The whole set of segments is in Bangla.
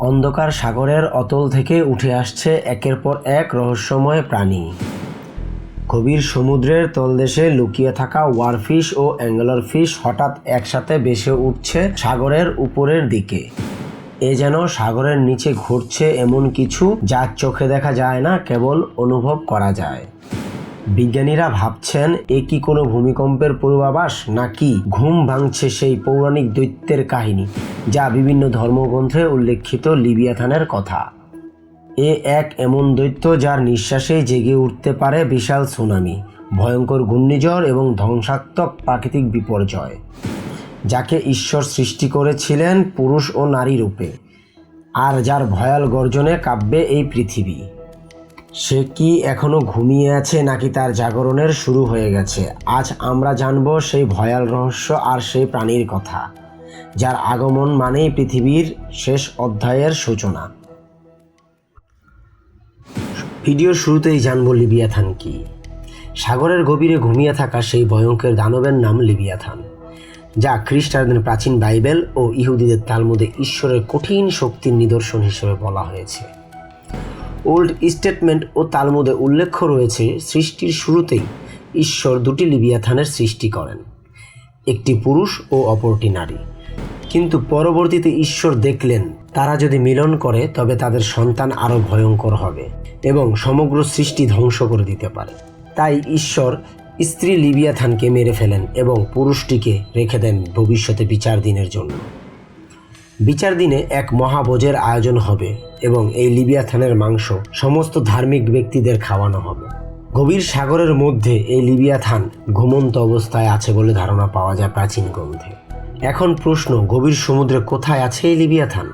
অন্ধকার সাগরের অতল থেকে উঠে আসছে একের পর এক রহস্যময় প্রাণী। গভীর সমুদ্রের তলদেশে লুকিয়ে থাকা ওয়ারফিশ ও অ্যাঙ্গেলর ফিশ হঠাৎ একসাথে ভেসে উঠছে সাগরের উপরের দিকে। এ যেন সাগরের নিচে ঘুরছে এমন কিছু যা চোখে দেখা যায় না, কেবল অনুভব করা যায়। বিজ্ঞানীরা ভাবছেন, এ কি কোনো ভূমিকম্পের পূর্বাভাস নাকি ঘুম ভাঙছে সেই পৌরাণিক দৈত্যের কাহিনী, যা বিভিন্ন ধর্মগ্রন্থে উল্লেখিত লিবিয়াথানের কথা। এ এক এমন দৈত্য যার নিঃশ্বাসে জেগে উঠতে পারে বিশাল সুনামি, ভয়ঙ্কর ঘূর্ণিঝড় এবং ধ্বংসাত্মক প্রাকৃতিক বিপর্যয়, যাকে ঈশ্বর সৃষ্টি করেছিলেন পুরুষ ও নারী রূপে, আর যার ভয়াল গর্জনে কাব্যে এই পৃথিবী। সে কি এখনও ঘুমিয়ে আছে নাকি তার জাগরণের শুরু হয়ে গেছে? আজ আমরা জানব সেই ভয়াল রহস্য আর সেই প্রাণীর কথা, যার আগমন মানেই পৃথিবীর শেষ অধ্যায়ের সূচনা। ভিডিওর শুরুতেই জানব লিবিয়াথান কি। সাগরের গভীরে ঘুমিয়ে থাকা সেই ভয়ঙ্কর দানবের নাম লিবিয়াথান যা খ্রিস্টানদের প্রাচীন বাইবেল ও ইহুদিদের তালমুদে ঈশ্বরের কঠিন শক্তির নিদর্শন হিসেবে বলা হয়েছে। ওল্ড স্টেটমেন্ট ও তালমুদে উল্লেখ রয়েছে, সৃষ্টির শুরুতেই ঈশ্বর দুটি লিবিয়াথানের সৃষ্টি করেন, একটি পুরুষ ও অপরটি নারী। কিন্তু পরবর্তীতে ঈশ্বর দেখলেন, তারা যদি মিলন করে, তবে তাদের সন্তান আরও ভয়ঙ্কর হবে এবং সমগ্র সৃষ্টি ধ্বংস করে দিতে পারে। তাই ঈশ্বর স্ত্রী লিবিয়াথানকে মেরে ফেলেন এবং পুরুষটিকে রেখে দেন ভবিষ্যতে বিচার দিনের জন্য। বিচার দিনে এক মহাভোজের আয়োজন হবে এবং এই লিবিয়াথানের মাংস সমস্ত ধার্মিক ব্যক্তিদের খাওয়ানো হবে। গভীর সাগরের মধ্যে এই লিবিয়াথান ঘুমন্ত অবস্থায় আছে বলে ধারণা পাওয়া যায় প্রাচীন গ্রন্থে। এখন প্রশ্ন, গভীর সমুদ্রে কোথায় আছে এই লিবিয়াথান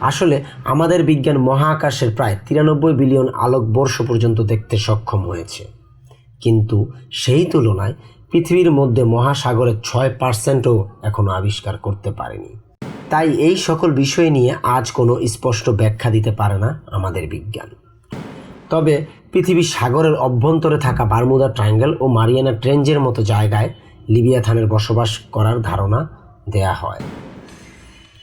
আসলে আমাদের বিজ্ঞান মহাকাশের প্রায় তিরানব্বই বিলিয়ন আলোকবর্ষ পর্যন্ত দেখতে সক্ষম হয়েছে। কিন্তু সেই তুলনায় পৃথিবীর মধ্যে মহাসাগরের ছয় পার্সেন্টও এখনও আবিষ্কার করতে পারেনি। তাই এই সকল বিষয় নিয়ে আজ কোনো স্পষ্ট ব্যাখ্যা দিতে পারে না আমাদের বিজ্ঞান। তবে পৃথিবীর সাগরের অভ্যন্তরে থাকা বারমুদা ট্রায়াঙ্গেল ও মারিয়ানা ট্রেঞ্জের মতো জায়গায় লিবিয়াথানের বসবাস করার ধারণা দেয়া হয়।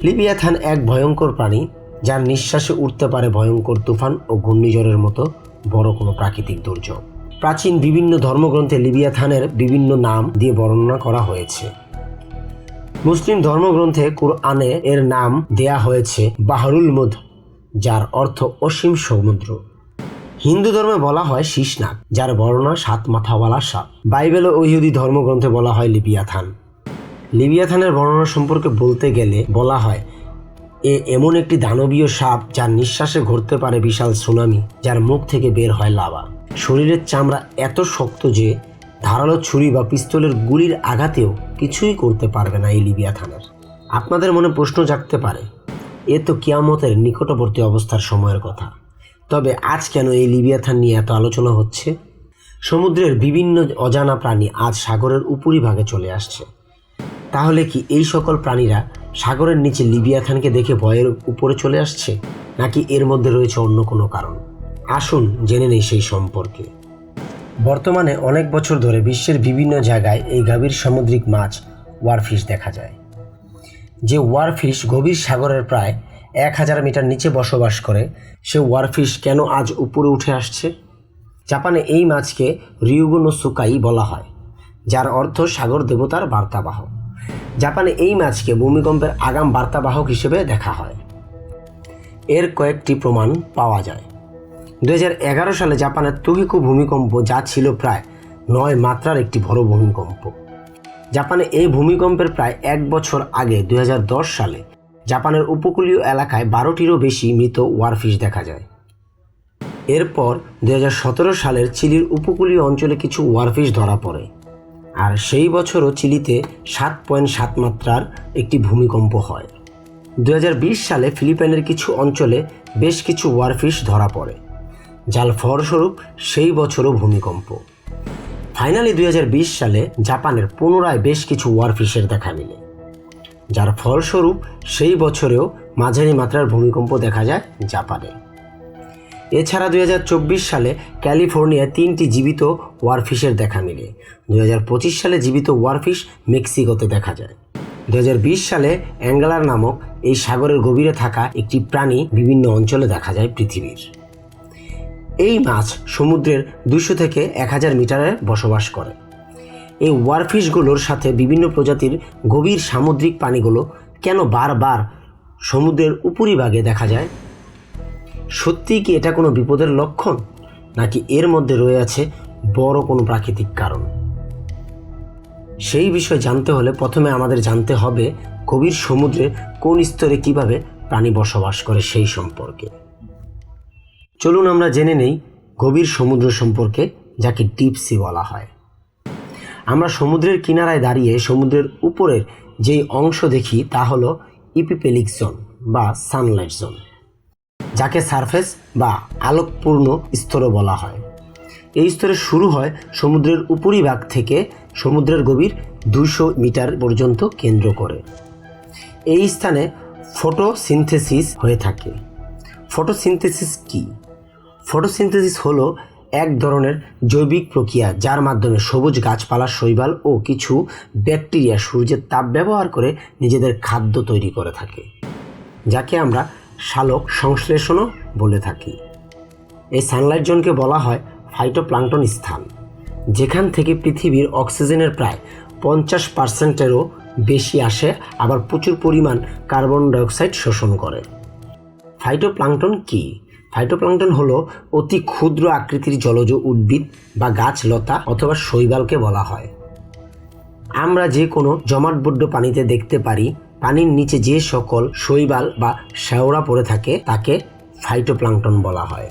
লিবিয়াথান এক ভয়ঙ্কর প্রাণী, যার নিঃশ্বাসে উঠতে পারে ভয়ঙ্কর তুফান ও ঘূর্ণিঝড়ের মতো বড় কোনো প্রাকৃতিক দুর্যোগ। প্রাচীন বিভিন্ন ধর্মগ্রন্থে লিবিয়াথানের বিভিন্ন নাম দিয়ে বর্ণনা করা হয়েছে। মুসলিম ধর্মগ্রন্থে কুরআনে এর নাম দেয়া হয়েছে বাহরুল মুদ, যার অর্থ অসীম সমুদ্র। হিন্দু ধর্মে বলা হয় শীষনাগ, যার বর্ণনা সাত মাথাওয়ালা সাপ। বাইবেল ও ইহুদি ধর্মগ্রন্থে বলা হয় লিবিয়াথান। লিবিয়াথানের বর্ণনা সম্পর্কে বলতে গেলে বলা হয়, এ এমন একটি দানবীয় সাপ যার নিঃশ্বাসে ঘুরতে পারে বিশাল সুনামি, যার মুখ থেকে বের হয় লাভা। শরীরের চামড়া এত শক্ত যে ধারালো ছুরি বা পিস্তলের গুলির আঘাতেও কিছুই করতে পারবে না এই লিবিয়াথানের আপনাদের মনে প্রশ্ন জাগতে পারে, এ তো কিয়ামতের নিকটবর্তী অবস্থার সময়ের কথা। তবে আজ কেন এই লিবিয়াথান নিয়ে এত আলোচনা হচ্ছে? সমুদ্রের বিভিন্ন অজানা প্রাণী আজ সাগরের উপরিভাগে চলে আসছে। তাহলে কি এই সকল প্রাণীরা সাগরের নিচে লিবিয়াথানকে দেখে ভয়ের উপরে চলে আসছে, নাকি এর মধ্যে রয়েছে অন্য কোনো কারণ? আসুন জেনে নেই সেই সম্পর্কে। বর্তমানে অনেক বছর ধরে বিশ্বের বিভিন্ন জায়গায় এই গাভীর সামুদ্রিক মাছ, ওয়ারফিশ দেখা যায়। যে ওয়ারফিশ গভীর সাগরের প্রায় এক হাজার মিটার নিচে বসবাস করে, সে ওয়ারফিশ কেন আজ উপরে উঠে আসছে? জাপানে এই মাছকে রিউগুনো সুকাই বলা হয়, যার অর্থ সাগর দেবতার বার্তাবাহক জাপানে এই মাছকে ভূমিকম্পের আগাম বার্তাবাহক হিসেবে দেখা হয়। এর কয়েকটি প্রমাণ পাওয়া যায়। দু হাজার এগারো সালে জাপানের তুহিকু ভূমিকম্প যা ছিল প্রায় নয় মাত্রার একটি বড় ভূমিকম্প। জাপানে এই ভূমিকম্পের প্রায় এক বছর আগে দু হাজার দশ সালে জাপানের উপকূলীয় এলাকায় বারোটিরও বেশি মৃত ওয়ারফিশ দেখা যায়। এরপর দু হাজার সতেরো সালের চিলির উপকূলীয় অঞ্চলে কিছু ওয়ারফিশ ধরা পড়ে। আর সেই বছরও চিলিতে সাত পয়েন্ট সাত মাত্রার একটি ভূমিকম্প হয়। দু হাজার বিশ সালে ফিলিপাইনের কিছু অঞ্চলে বেশ কিছু ওয়ারফিশ ধরা পড়ে। যার ফলস্বরূপ সেই বছরও ভূমিকম্প। ফাইনালি দুই হাজার বিশ সালে জাপানের পুনরায় বেশ কিছু ওয়ারফিশের দেখা মিলে। যার ফলস্বরূপ সেই বছরেও মাঝারি মাত্রার ভূমিকম্প দেখা যায় জাপানে। এছাড়া দু হাজার চব্বিশ সালে ক্যালিফোর্নিয়ায় তিনটি জীবিত ওয়ারফিশের দেখা মিলে। দুই হাজার পঁচিশ সালে জীবিত ওয়ারফিশ মেক্সিকোতে দেখা যায়। দু হাজার বিশ সালে অ্যাঙ্গেলার নামক এই সাগরের গভীরে থাকা একটি প্রাণী বিভিন্ন অঞ্চলে দেখা যায় পৃথিবীর। এই মাছ সমুদ্রের দুশো থেকে এক হাজার মিটারে বসবাস করে। এই ওয়ারফিশগুলোর সাথে বিভিন্ন প্রজাতির গভীর সামুদ্রিক প্রাণীগুলো কেন বারবার সমুদ্রের উপরিভাগে দেখা যায়? সত্যিই কি এটা কোনো বিপদের লক্ষণ, নাকি এর মধ্যে রয়ে আছে বড় কোনো প্রাকৃতিক কারণ? সেই বিষয় জানতে হলে প্রথমে আমাদের জানতে হবে গভীর সমুদ্রে কোন স্তরে কীভাবে প্রাণী বসবাস করে সেই সম্পর্কে। চলুন আমরা জেনে নেই গভীর সমুদ্র সম্পর্কে, যাকে ডিপ সি বলা হয়। আমরা সমুদ্রের কিনারায় দাঁড়িয়ে সমুদ্রের উপরের যেই অংশ দেখি, তা হলো ইপিপেলিক জোন বা সানলাইট জোন যাকে সারফেস বা আলোকপূর্ণ স্তরও বলা হয়। এই স্তরে শুরু হয় সমুদ্রের উপরিভাগ থেকে সমুদ্রের গভীর দুশো মিটার পর্যন্ত কেন্দ্র করে। এই স্থানে ফটোসিনথেসিস হয়ে থাকে। ফটোসিনথেসিস কি? ফটোসিনথেসিস হলো এক ধরনের জৈবিক প্রক্রিয়া যার মাধ্যমে সবুজ গাছপালা, শৈবাল ও কিছু ব্যাকটেরিয়া সূর্যের তাপ ব্যবহার করে নিজেদের খাদ্য তৈরি করে থাকে, যাকে আমরা শালক সংশ্লেষণও বলে থাকি। এই সানলাইট জোনকে বলা হয় ফাইটোপ্লাঙ্কটন স্থান, যেখান থেকে পৃথিবীর অক্সিজেনের প্রায় পঞ্চাশ পার্সেন্টেরও বেশি আসে, আবার প্রচুর পরিমাণ কার্বন ডাইঅক্সাইড শোষণ করে। ফাইটোপ্লাঙ্কটন কি? ফাইটোপ্লাঙ্কটন হলো অতি ক্ষুদ্র আকৃতির জলজ উদ্ভিদ বা গাছ, লতা অথবা শৈবালকে বলা হয়। আমরা যে কোনো জমাটবদ্ধ পানিতে দেখতে পারি, পানির নিচে যে সকল শৈবাল বা শ্যাওড়া পড়ে থাকে, তাকে ফাইটোপ্লাঙ্কটন বলা হয়।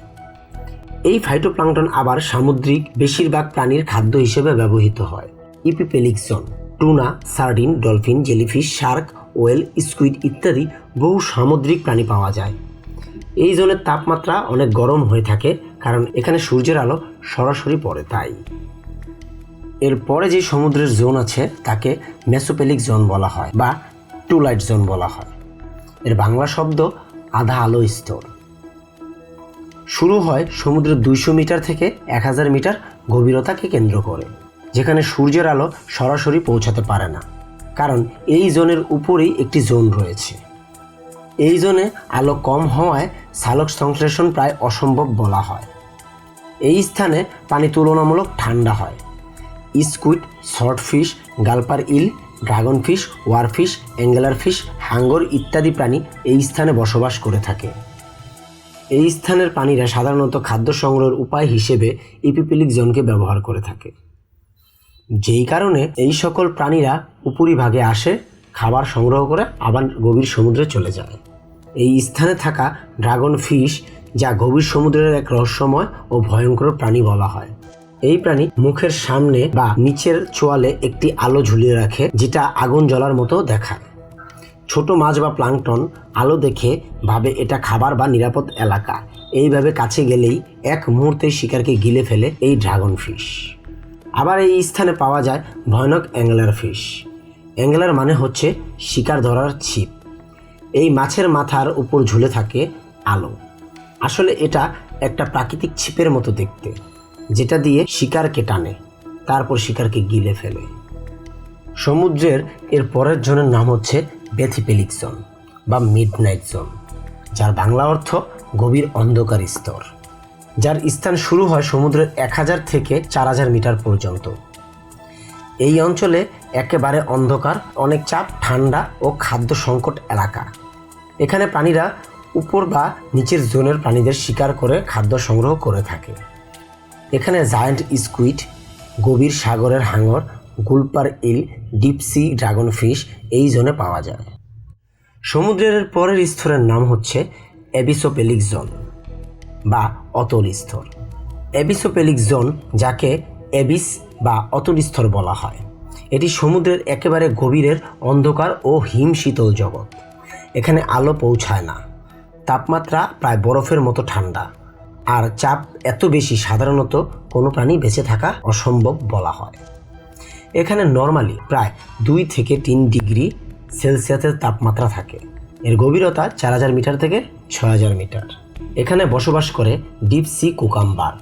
এই ফাইটোপ্লাঙ্কটন আবার সামুদ্রিক বেশিরভাগ প্রাণীর খাদ্য হিসেবে ব্যবহৃত হয়। Epipelagic zone tuna sardine dolphin jellyfish shark whale squid ইত্যাদি বহু সামুদ্রিক প্রাণী পাওয়া যায়। এই জোনের তাপমাত্রা অনেক গরম হয়ে থাকে, কারণ এখানে সূর্যের আলো সরাসরি পড়ে তাই। এরপরে যে সমুদ্রের জোন আছে, তাকে মেসোপেলিক জোন বলা হয়, বা টুলাইট জোন বলা হয়। এর বাংলা শব্দ আধা আলো স্তর। শুরু হয় সমুদ্রের দুইশো মিটার থেকে এক হাজার মিটার গভীরতাকে কেন্দ্র করে, যেখানে সূর্যের আলো সরাসরি পৌঁছাতে পারে না, কারণ এই জোনের উপরেই একটি জোন রয়েছে। এই জোনে আলো কম হওয়ায় সালোক সংশ্লেষণ প্রায় অসম্ভব বলা হয়। এই স্থানে পানি তুলনামূলক ঠান্ডা হয়। Squid swordfish gulper eel dragon fish ওয়ারফিশ angler fish হাঙ্গর ইত্যাদি প্রাণী এই স্থানে বসবাস করে থাকে। এই স্থানের প্রাণীরা সাধারণত খাদ্য সংগ্রহের উপায় হিসেবে ইপিপিলিক জোনকে ব্যবহার করে থাকে। যেই কারণে এই সকল প্রাণীরা উপরিভাগে আসে, খাবার সংগ্রহ করে আবার গভীর সমুদ্রে চলে যায়। এই স্থানে থাকা ড্রাগন ফিশ, যা গভীর সমুদ্রের এক রহস্যময় ও ভয়ঙ্কর প্রাণী বলা হয়। এই প্রাণী মুখের সামনে বা নিচের চোয়ালে একটি আলো ঝুলিয়ে রাখে, যেটা আগুন জ্বলার মতো দেখায়। ছোট মাছ বা প্লাংটন আলো দেখে ভাবে এটা খাবার বা নিরাপদ এলাকা। এইভাবে কাছে গেলেই এক মুহূর্তে শিকারকে গিলে ফেলে এই ড্রাগন ফিশ। আবার এই স্থানে পাওয়া যায় ভয়ানক অ্যাঙ্গেলার ফিশ। অ্যাঙ্গেলার মানে হচ্ছে শিকার ধরার ছিপ। এই মাছের মাথার উপর ঝুলে থাকে আলো। আসলে এটা একটা প্রাকৃতিক ছিপের মতো দেখতে, যেটা দিয়ে শিকারকে টানে, তারপর শিকারকে গিলে ফেলে। সমুদ্রের এর পরের জনের নাম হচ্ছে বেথিপেলিক জোন বা মিড নাইট জোন, যার বাংলা অর্থ গভীর অন্ধকার স্তর। যার স্থান শুরু হয় সমুদ্রের এক হাজার থেকে চার হাজার মিটার পর্যন্ত। এই অঞ্চলে একেবারে অন্ধকার, অনেক চাপ, ঠান্ডা ও খাদ্য সংকট এলাকা। এখানে প্রাণীরা উপর বা নিচের জোনের প্রাণীদের শিকার করে খাদ্য সংগ্রহ করে থাকে। এখানে জায়ান্ট স্কুইড গভীর সাগরের হাঙর, gulper eel deep sea dragon fish এই জোনে পাওয়া যায়। সমুদ্রের পরের স্তরের নাম হচ্ছে এবিসোপেলিক জোন বা অতল স্তর এবিসোপেলিক জোন যাকে এবিস বা অতল স্তর বলা হয়। এটি সমুদ্রের একেবারে গভীরের অন্ধকার ও হিম শীতল জগৎ। এখানে আলো পৌঁছায় না। তাপমাত্রা প্রায় বরফের মতো ঠান্ডা। আর চাপ এত বেশি, সাধারণত কোনো প্রাণী বেঁচে থাকা অসম্ভব বলা হয়। এখানে নর্মালি প্রায় দুই থেকে তিন ডিগ্রি সেলসিয়াসের তাপমাত্রা থাকে। এর গভীরতা চার হাজার মিটার থেকে ছয় হাজার মিটার। এখানে বসবাস করে deep sea cucumber,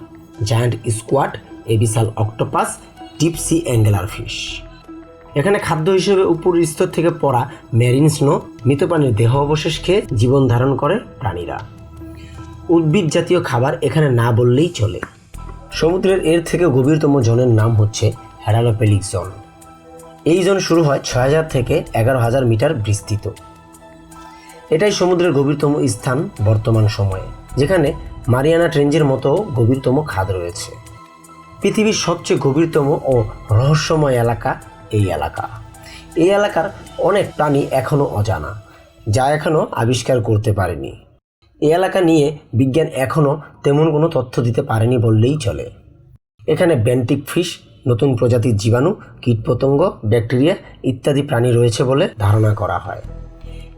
giant squid abyssal octopus, deep sea angler fish. এখানে খাদ্য হিসেবে উপরের স্তর থেকে পড়া মেরিন স্নো মৃত প্রাণীর দেহ অবশেষ খেয়ে জীবন ধারণ করে প্রাণীরা। উদ্ভিদ জাতীয় খাবার এখানে না বললেই চলে। সমুদ্রের এর থেকে গভীরতম জনের নাম হচ্ছে হ্যারালোপেলিক জন। এই জোন শুরু হয় ছয় হাজার থেকে এগারো হাজার মিটার বিস্তৃত। এটাই সমুদ্রের গভীরতম স্থান বর্তমান সময়ে, যেখানে মারিয়ানা ট্রেঞ্জের মতো গভীরতম খাদ রয়েছে। পৃথিবীর সবচেয়ে গভীরতম ও রহস্যময় এলাকা এই এলাকা। এই এলাকার অনেক প্রাণী এখনও অজানা, যা এখনও আবিষ্কার করতে পারেনি। এই এলাকা নিয়ে বিজ্ঞান এখনও তেমন কোনো তথ্য দিতে পারেনি বললেই চলে। এখানে ব্যান্টিক ফিশ, নতুন প্রজাতির জীবাণু, কীটপতঙ্গ, ব্যাকটেরিয়া ইত্যাদি প্রাণী রয়েছে বলে ধারণা করা হয়।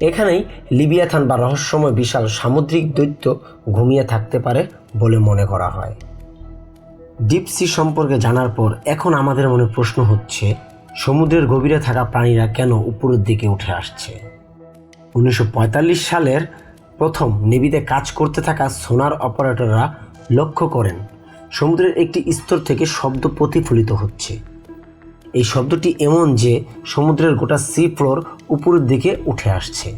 এখানেই লিবিয়াথান বা রহস্যময় বিশাল সামুদ্রিক দৈত্য ঘুমিয়ে থাকতে পারে বলে মনে করা হয়। ডিপসি সম্পর্কে জানার পর এখন আমাদের মনে প্রশ্ন হচ্ছে সমুদ্রের গভীরে থাকা প্রাণীরা কেন উপরের দিকে উঠে আসছে? উনিশশো পঁয়তাল্লিশ সালের প্রথম নেভিতে কাজ করতে থাকা সোনার অপারেটররা লক্ষ্য করেন, সমুদ্রের একটি স্তর থেকে শব্দ প্রতিফলিত হচ্ছে। এই শব্দটি এমন যে সমুদ্রের গোটা সি ফ্লোর উপরের দিকে উঠে আসছে।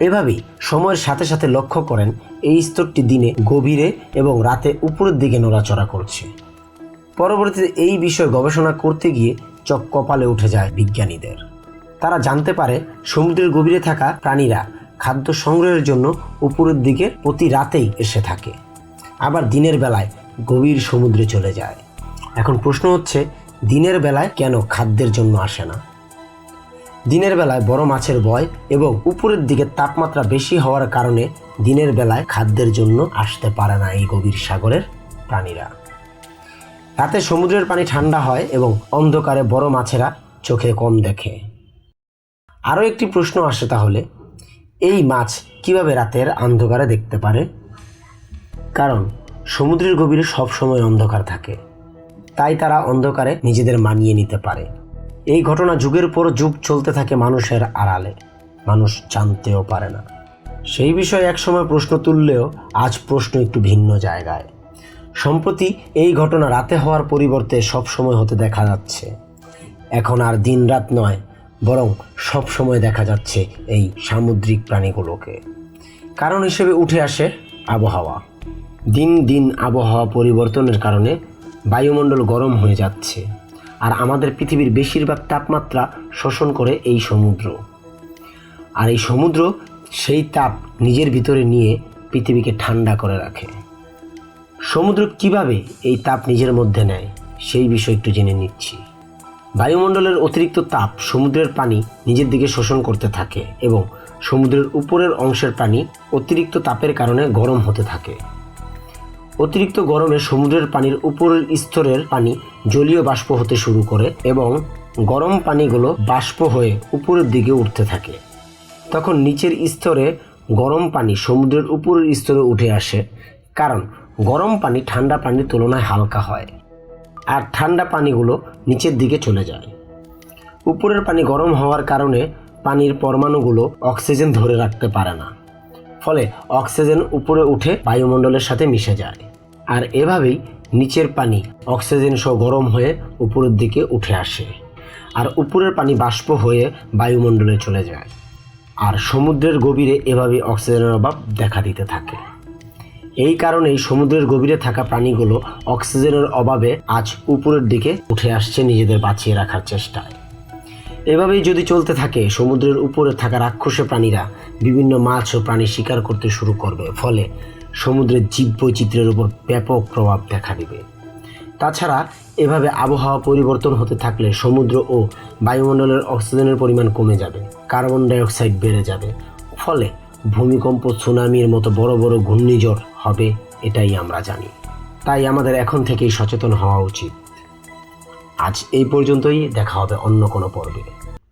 এভাবেই সময়ের সাথে সাথে লক্ষ্য করেন, এই স্তরটি দিনে গভীরে এবং রাতে উপরের দিকে নড়াচড়া করছে। পরবর্তীতে এই বিষয়ে গবেষণা করতে গিয়ে চক কপালে উঠে যায় বিজ্ঞানীদের। তারা জানতে পারে, সমুদ্রের গভীরে থাকা প্রাণীরা খাদ্য সংগ্রহের জন্য উপরের দিকে প্রতি রাতেই এসে থাকে। আবার দিনের বেলায় গভীর সমুদ্রে চলে যায়। এখন প্রশ্ন হচ্ছে, দিনের বেলায় কেন খাদ্যের জন্য আসে না? দিনের বেলায় বড় মাছের ভয় এবং উপরের দিকে তাপমাত্রা বেশি হওয়ার কারণে দিনের বেলায় খাদ্যের জন্য আসতে পারে না এই গভীর সাগরের প্রাণীরা। রাতে সমুদ্রের পানি ঠান্ডা হয় এবং অন্ধকারে বড় মাছেরা চোখে কম দেখে। আরও একটি প্রশ্ন আসে তাহলে, এই মাছ কীভাবে রাতের অন্ধকারে দেখতে পারে? কারণ, সমুদ্রের গভীরে সবসময় অন্ধকার থাকে। তাই তারা অন্ধকারে নিজেদের মানিয়ে নিতে পারে। এই ঘটনা যুগের পর যুগ চলতে থাকে মানুষের আড়ালে। মানুষ জানতেও পারে না। সেই বিষয়ে একসময় প্রশ্ন তুললেও আজ প্রশ্ন একটু ভিন্ন জায়গায়। সম্প্রতি এই ঘটনা রাতে হওয়ার পরিবর্তে সব সময় হতে দেখা যাচ্ছে। এখন আর দিন রাত নয়, বরং সব সময় দেখা যাচ্ছে এই সামুদ্রিক প্রাণীগুলোকে। কারণ হিসেবে উঠে আসে আবহাওয়া। দিন দিন আবহাওয়া পরিবর্তনের কারণে বায়ুমণ্ডল গরম হয়ে যাচ্ছে, আর আমাদের পৃথিবীর বেশিরভাগ তাপমাত্রা শোষণ করে এই সমুদ্র। আর এই সমুদ্র সেই তাপ নিজের ভিতরে নিয়ে পৃথিবীকে ঠান্ডা করে রাখে। সমুদ্র কীভাবে এই তাপ নিজের মধ্যে নেয়, সেই বিষয় একটু জেনে নিচ্ছি। বায়ুমণ্ডলের অতিরিক্ত তাপ সমুদ্রের পানি নিজের দিকে শোষণ করতে থাকে এবং সমুদ্রের উপরের অংশের পানি অতিরিক্ত তাপের কারণে গরম হতে থাকে। অতিরিক্ত গরমে সমুদ্রের পানির উপরের স্তরের পানি জলীয় বাষ্প হতে শুরু করে এবং গরম পানিগুলো বাষ্প হয়ে উপরের দিকে উঠতে থাকে। তখন নিচের স্তরে গরম পানি সমুদ্রের উপরের স্তরে উঠে আসে, কারণ গরম পানি ঠান্ডা পানির তুলনায় হালকা হয় আর ঠান্ডা পানিগুলো নিচের দিকে চলে যায়। উপরের পানি গরম হওয়ার কারণে পানির পরমাণুগুলো অক্সিজেন ধরে রাখতে পারে না। ফলে অক্সিজেন উপরে উঠে বায়ুমণ্ডলের সাথে মিশে যায়। আর এভাবেই নিচের পানি অক্সিজেন সহ গরম হয়ে উপরের দিকে উঠে আসে আর উপরের পানি বাষ্প হয়ে বায়ুমণ্ডলে চলে যায়। আর সমুদ্রের গভীরে এভাবে অক্সিজেনের অভাব দেখা দিতে থাকে। এই কারণেই সমুদ্রের গভীরে থাকা প্রাণীগুলো অক্সিজেনের অভাবে আজ উপরের দিকে উঠে আসছে নিজেদের বাঁচিয়ে রাখার চেষ্টায়। এভাবেই যদি চলতে থাকে, সমুদ্রের উপরে থাকা রাক্ষসে প্রাণীরা বিভিন্ন মাছ ও প্রাণী শিকার করতে শুরু করবে, ফলে সমুদ্রের জীববৈচিত্র্যের উপর ব্যাপক প্রভাব দেখা দিবে। তাছাড়া এভাবে আবহাওয়া পরিবর্তন হতে থাকলে সমুদ্র ও বায়ুমণ্ডলের অক্সিজেনের পরিমাণ কমে যাবে, কার্বন ডাইঅক্সাইড বেড়ে যাবে, ফলে ভূমিকম্প, সুনামির মতো বড় বড় ঘূর্ণিঝড় হবে, এটাই আমরা জানি। তাই আমাদের এখন থেকেই সচেতন হওয়া উচিত। আজ এই পর্যন্তই, দেখা হবে অন্য কোনো পর্বে।